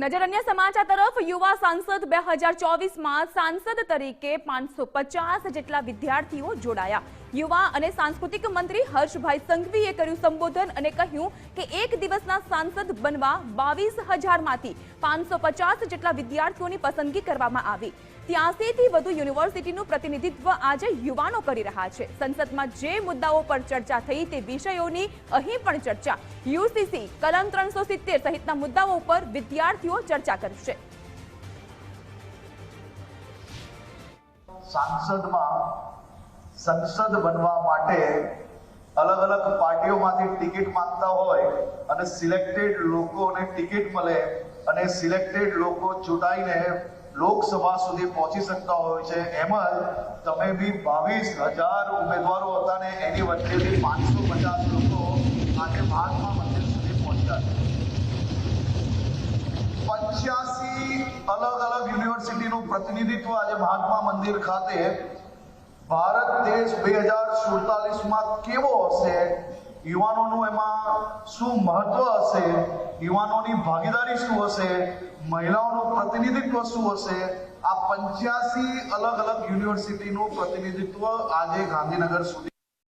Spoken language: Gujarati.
નજર અન્ય સમાચાર તરફ યુવા સાંસદ બે હજાર ચોવીસમાં સાંસદ તરીકે પાંચસો પચાસ જેટલા વિદ્યાર્થીઓ જોડાયા. યુવા અને સાંસ્કૃતિક મંત્રી હર્ષભાઈ સંઘવીએ કર્યું સંબોધન અને કહ્યું કે એક દિવસના સાંસદ બનવા બાવીસ હજારમાંથી પાંચસો પચાસ જેટલા વિદ્યાર્થીઓની પસંદગી કરવામાં આવી. ત્યાંસીથી વધુ યુનિવર્સિટીનું પ્રતિનિધિત્વ આજે યુવાનો કરી રહ્યા છે. સંસદમાં જે મુદ્દાઓ પર ચર્ચા થઈ તે વિષયોની અહીં પણ ચર્ચા. યુસીસી, કલમ ત્રણસો સિત્તેર સહિતના મુદ્દાઓ ઉપર વિદ્યાર્થીઓ ચર્ચા કરશે. સાંસદમાં સંસદ બનવા માટે અલગ અલગ પાર્ટીઓમાંથી ટિકિટ માંગતા હોય અને સિલેક્ટેડ લોકોને ટિકિટ મળે અને સિલેક્ટેડ લોકો ચૂંટાઈને લોકસભા સુધી પહોંચી શકતા હોય છે. એમ જ તમે બી બાવીસ હજાર ઉમેદવારો હતા ને એની વચ્ચેથી પાંચસો પચાસ લોકો આજે મહાત્મા મંદિર સુધી પહોંચ્યા છે. પંચ્યાસી અલગ અલગ યુનિવર્સિટીનું પ્રતિનિધિત્વ આજે મહાત્મા મંદિર ખાતે ભારત દેશ બે હજાર સુડતાલીસમાં કેવો હશે? યુવાનોનું એમાં શું મહત્વ હશે? યુવાનોની ભાગીદારી શું હશે? મહિલાઓનું પ્રતિનિધિત્વ શું હશે? આ પંચ્યાસી અલગ અલગ યુનિવર્સિટીનું પ્રતિનિધિત્વ આજે ગાંધીનગર સુધી